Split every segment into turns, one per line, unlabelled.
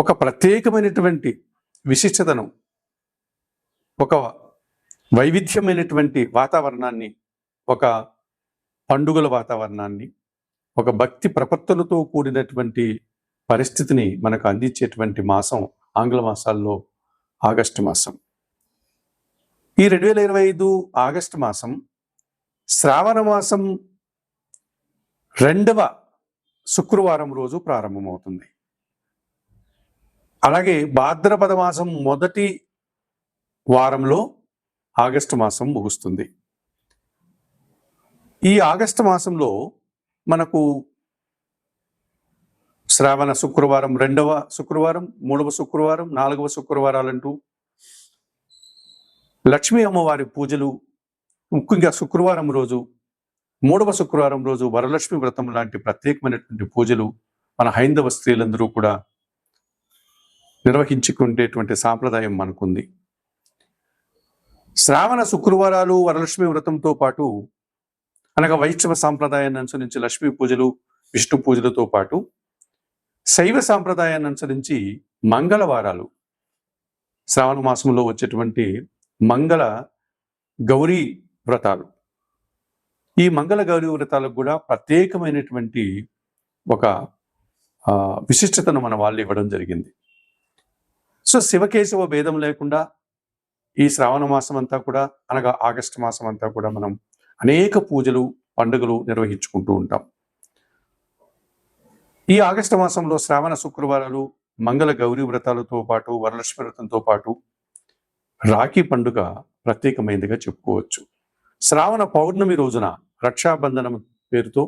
ఒక ప్రత్యేకమైనటువంటి విశిష్టతను ఒక వైవిధ్యమైనటువంటి వాతావరణాన్ని ఒక పండుగల వాతావరణాన్ని ఒక భక్తి ప్రపత్తులతో కూడినటువంటి పరిస్థితిని మనకు అందించేటువంటి మాసం ఆంగ్ల మాసాల్లో ఆగస్టు మాసం. ఈ రెండు వేల ఇరవై ఐదు ఆగస్టు మాసం శ్రావణ మాసం రెండవ శుక్రవారం రోజు ప్రారంభమవుతుంది. అలాగే భాద్రపద మాసం మొదటి వారంలో ఆగస్టు మాసం ముగుస్తుంది. ఈ ఆగస్టు మాసంలో మనకు శ్రావణ శుక్రవారం రెండవ శుక్రవారం మూడవ శుక్రవారం నాలుగవ శుక్రవారాలంటూ లక్ష్మీ అమ్మవారి పూజలు ముఖ్యంగా శుక్రవారం రోజు మూడవ శుక్రవారం రోజు వరలక్ష్మి వ్రతం లాంటి ప్రత్యేకమైనటువంటి పూజలు మన హైందవ స్త్రీలందరూ కూడా నిర్వహించుకునేటువంటి సాంప్రదాయం మనకుంది. శ్రావణ శుక్రవారాలు వరలక్ష్మి వ్రతంతో పాటు అనగా వైష్ణవ సాంప్రదాయాన్ని అనుసరించి లక్ష్మీ పూజలు విష్ణు పూజలతో పాటు శైవ సాంప్రదాయాన్ని అనుసరించి మంగళవారాలు శ్రావణ మాసంలో వచ్చేటువంటి మంగళ గౌరీ వ్రతాలు. ఈ మంగళ గౌరీ వ్రతాలకు కూడా ప్రత్యేకమైనటువంటి ఒక విశిష్టతను మన వాళ్ళు ఇవ్వడం జరిగింది. సో శివకేశవ భేదం లేకుండా ఈ శ్రావణ మాసం అంతా కూడా అనగా ఆగస్టు మాసం అంతా కూడా మనం అనేక పూజలు పండుగలు నిర్వహించుకుంటూ ఉంటాం. ఈ ఆగస్టు మాసంలో శ్రావణ శుక్రవారాలు మంగళ గౌరీ వ్రతాలతో పాటు వరలక్ష్మి వ్రతంతో పాటు రాఖీ పండుగ ప్రత్యేకమైనదిగా చెప్పుకోవచ్చు. శ్రావణ పౌర్ణమి రోజున రక్షాబంధనం పేరుతో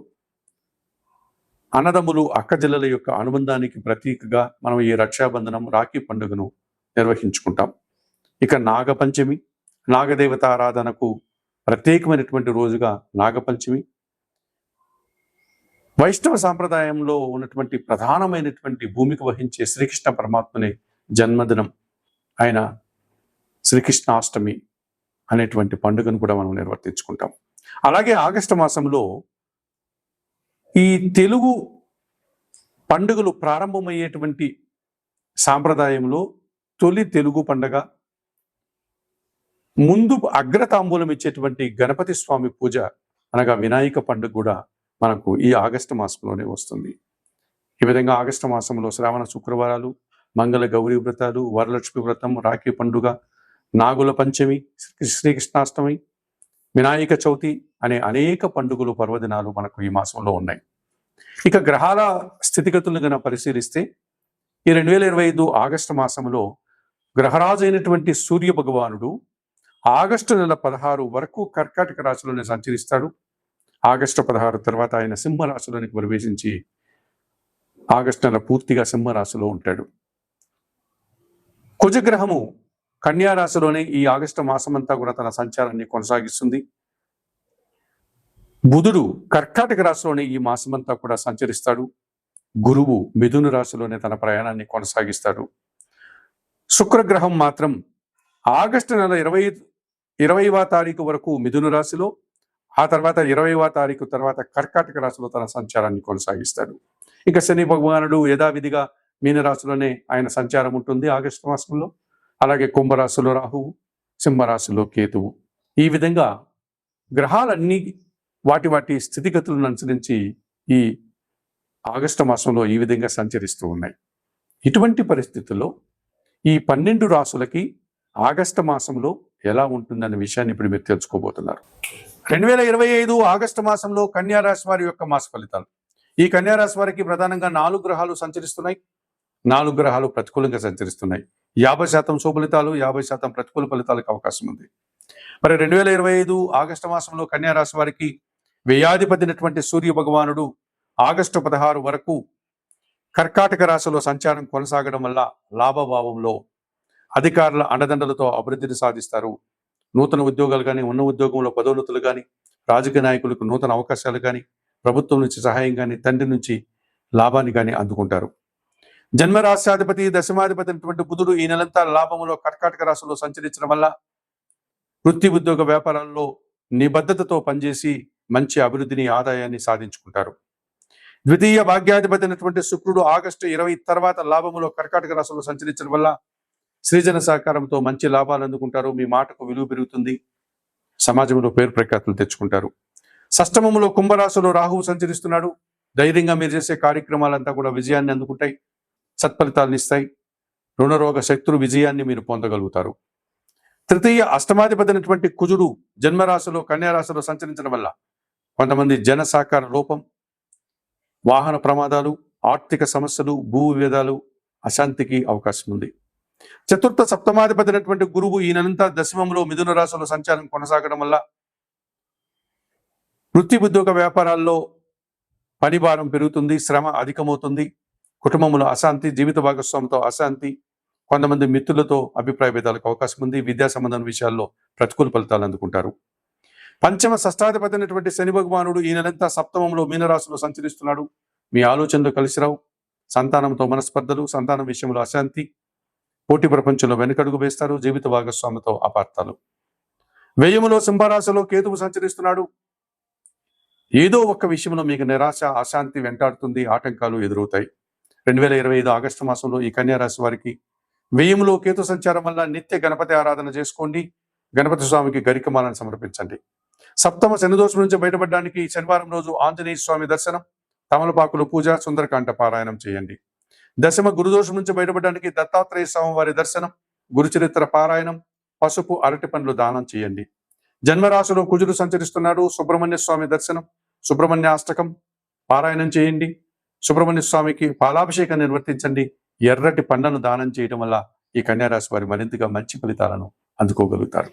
అన్నదమ్ములు అక్కజల్లల యొక్క అనుబంధానికి ప్రతీకగా మనం ఈ రక్షాబంధనం రాఖీ పండుగను నిర్వహించుకుంటాం. ఇక నాగపంచమి నాగదేవత ఆరాధనకు ప్రత్యేకమైనటువంటి రోజుగా నాగపంచమి. వైష్ణవ సాంప్రదాయంలో ఉన్నటువంటి ప్రధానమైనటువంటి భూమికి వహించే శ్రీకృష్ణ పరమాత్మని జన్మదినం ఆయన శ్రీకృష్ణాష్టమి అనేటువంటి పండుగను కూడా మనం నిర్వర్తించుకుంటాం. అలాగే ఆగస్టు మాసంలో ఈ తెలుగు పండుగలు ప్రారంభమయ్యేటువంటి సాంప్రదాయంలో తొలి తెలుగు పండగ ముందు అగ్రతాంబూలం ఇచ్చేటువంటి గణపతి స్వామి పూజ అనగా వినాయక పండుగ కూడా మనకు ఈ ఆగస్టు మాసంలోనే వస్తుంది. ఈ విధంగా ఆగస్టు మాసంలో శ్రావణ శుక్రవారాలు మంగళ గౌరీ వ్రతాలు వరలక్ష్మి వ్రతం రాఖీ పండుగ నాగుల పంచమి శ్రీకృష్ణాష్టమి వినాయక చవితి అనే అనేక పండుగలు పర్వదినాలు మనకు ఈ మాసంలో ఉన్నాయి. ఇక గ్రహాల స్థితిగతులను కనుక పరిశీలిస్తే ఈ రెండు వేల ఇరవై ఐదు ఆగస్టు మాసంలో గ్రహరాజు అయినటువంటి సూర్య భగవానుడు ఆగస్టు నెల పదహారు వరకు కర్కాటక రాశిలోనే సంచరిస్తాడు. ఆగస్టు పదహారు తర్వాత ఆయన సింహరాశిలోనికి ప్రవేశించి ఆగస్టు నెల పూర్తిగా సింహరాశిలో ఉంటాడు. కుజగ్రహము కన్యారాశిలోనే ఈ ఆగస్టు మాసమంతా కూడా తన సంచారాన్ని కొనసాగిస్తుంది. బుధుడు కర్కాటక రాశిలోనే ఈ మాసమంతా కూడా సంచరిస్తాడు. గురువు మిథును రాశిలోనే తన ప్రయాణాన్ని కొనసాగిస్తాడు. శుక్రగ్రహం మాత్రం ఆగస్టు నెల ఇరవై ఇరవైవ తారీఖు వరకు మిథును రాశిలో ఆ తర్వాత ఇరవైవ తారీఖు తర్వాత కర్కాటక రాశిలో తన సంచారాన్ని కొనసాగిస్తాడు. ఇంకా శని భగవానుడు యథావిధిగా మీనరాశిలోనే ఆయన సంచారం ఉంటుంది ఆగస్టు మాసంలో. అలాగే కుంభరాశిలో రాహువు సింహరాశిలో కేతువు. ఈ విధంగా గ్రహాలన్నీ వాటి వాటి స్థితిగతులను అనుసరించి ఈ ఆగస్టు మాసంలో ఈ విధంగా సంచరిస్తూ ఉన్నాయి. ఇటువంటి పరిస్థితుల్లో ఈ పన్నెండు రాసులకి ఆగస్టు మాసంలో ఎలా ఉంటుందనే విషయాన్ని ఇప్పుడు మీరు తెలుసుకోబోతున్నారు. రెండు వేల ఇరవై ఐదు ఆగస్టు మాసంలో కన్యా రాశి వారి యొక్క మాస ఫలితాలు. ఈ కన్యారాశి వారికి ప్రధానంగా నాలుగు గ్రహాలు సంచరిస్తున్నాయి. నాలుగు గ్రహాలు ప్రతికూలంగా సంచరిస్తున్నాయి. యాభై శాతం శుభలితాలు యాభై శాతం ప్రతికూల ఫలితాలకు అవకాశం ఉంది. మరి రెండు వేల ఇరవై ఐదు ఆగస్టు మాసంలో కన్యారాశి వారికి వ్యయాధిపతినటువంటి సూర్య భగవానుడు ఆగస్టు పదహారు వరకు కర్కాటక రాశిలో సంచారం కొనసాగడం వల్ల లాభభావంలో అధికారుల అండదండలతో అభివృద్ధిని సాధిస్తారు. నూతన ఉద్యోగాలు కానీ ఉన్న ఉద్యోగంలో పదోన్నతులు కానీ రాజకీయ నాయకులకు నూతన అవకాశాలు కానీ ప్రభుత్వం నుంచి సహాయం కానీ తండ్రి నుంచి లాభాన్ని కానీ అందుకుంటారు. జన్మరాశ్యాధిపతి దశమాధిపతి అయినటువంటి బుధుడు ఈ నెలంతా లాభంలో కర్కాటక రాశిలో సంచరించడం వల్ల వృత్తి ఉద్యోగ వ్యాపారాల్లో నిబద్ధతతో పనిచేసి మంచి అభివృద్ధిని ఆదాయాన్ని సాధించుకుంటారు. ద్వితీయ భాగ్యాధిపతి అయినటువంటి శుక్రుడు ఆగస్టు ఇరవై తర్వాత లాభములో కర్కాటక రాశిలో సంచరించడం వల్ల సృజన సహకారంతో మంచి లాభాలు అందుకుంటారు. మీ మాటకు విలువ పెరుగుతుంది. సమాజంలో పేరు ప్రఖ్యాతులు తెచ్చుకుంటారు. సష్టమములో కుంభరాశిలో రాహువు సంచరిస్తున్నాడు. ధైర్యంగా మీరు చేసే కార్యక్రమాలంతా కూడా విజయాన్ని అందుకుంటాయి. సత్ఫలితాలను ఇస్తాయి. రుణరోగ శక్తులు విజయాన్ని మీరు పొందగలుగుతారు. తృతీయ అష్టమాధిపతి అయినటువంటి కుజుడు జన్మరాశిలో కన్యారాశిలో సంచరించడం వల్ల కొంతమంది జన సహకార లోపం వాహన ప్రమాదాలు ఆర్థిక సమస్యలు భూ విభేదాలు అశాంతికి అవకాశం ఉంది. చతుర్థ సప్తమాధిపతి అయినటువంటి గురువు ఈయనంతా దశమంలో మిథున రాశిలో సంచారం కొనసాగడం వల్ల వృత్తి ఉద్యోగ వ్యాపారాల్లో పని భారం పెరుగుతుంది శ్రమ అధికమవుతుంది కుటుంబంలో అశాంతి జీవిత భాగస్వామితో అశాంతి కొంతమంది మిత్రులతో అభిప్రాయ భేదాలకు అవకాశం ఉంది విద్యా సంబంధం విషయాల్లో ప్రతికూల ఫలితాలు అందుకుంటారు. పంచమ షష్టాధిపతి అయినటువంటి శని భగవానుడు ఈ నెలంతా సప్తమంలో మీనరాశిలో సంచరిస్తున్నాడు. మీ ఆలోచనలు కలిసి రావు. సంతానంతో మనస్పర్ధలు సంతానం విషయంలో అశాంతి పోటీ ప్రపంచంలో వెనుకడుగు వేస్తారు జీవిత భాగస్వామితో అపార్థాలు. వ్యయములో సింహరాశిలో కేతువు సంచరిస్తున్నాడు. ఏదో ఒక్క విషయంలో మీకు నిరాశ అశాంతి వెంటాడుతుంది ఆటంకాలు ఎదురవుతాయి. రెండు వేల ఇరవై ఐదు ఆగస్టు మాసంలో ఈ కన్యారాశి వారికి వ్యయంలో కేతు సంచారం వల్ల నిత్య గణపతి ఆరాధన చేసుకోండి. గణపతి స్వామికి గరికమాలను సమర్పించండి. సప్తమ శనిదోషం నుంచి బయటపడడానికి శనివారం రోజు ఆంజనేయ స్వామి దర్శనం తమలపాకులు పూజ సుందరకాండ పారాయణం చేయండి. దశమ గురుదోషం నుంచి బయటపడడానికి దత్తాత్రేయ స్వామి వారి దర్శనం గురుచరిత్ర పారాయణం పసుపు అరటి పండ్లు దానం చేయండి. జన్మరాశిలో కుజుడు సంచరిస్తున్నాడు సుబ్రహ్మణ్య స్వామి దర్శనం సుబ్రహ్మణ్య అష్టకం పారాయణం చేయండి. సుబ్రహ్మణ్య స్వామికి పాలాభిషేకం నిర్వర్తించండి. ఎర్రటి పండ్లను దానం చేయడం వల్ల ఈ కన్యారాశి వారి మరింతగా మంచి ఫలితాలను అందుకోగలుగుతారు.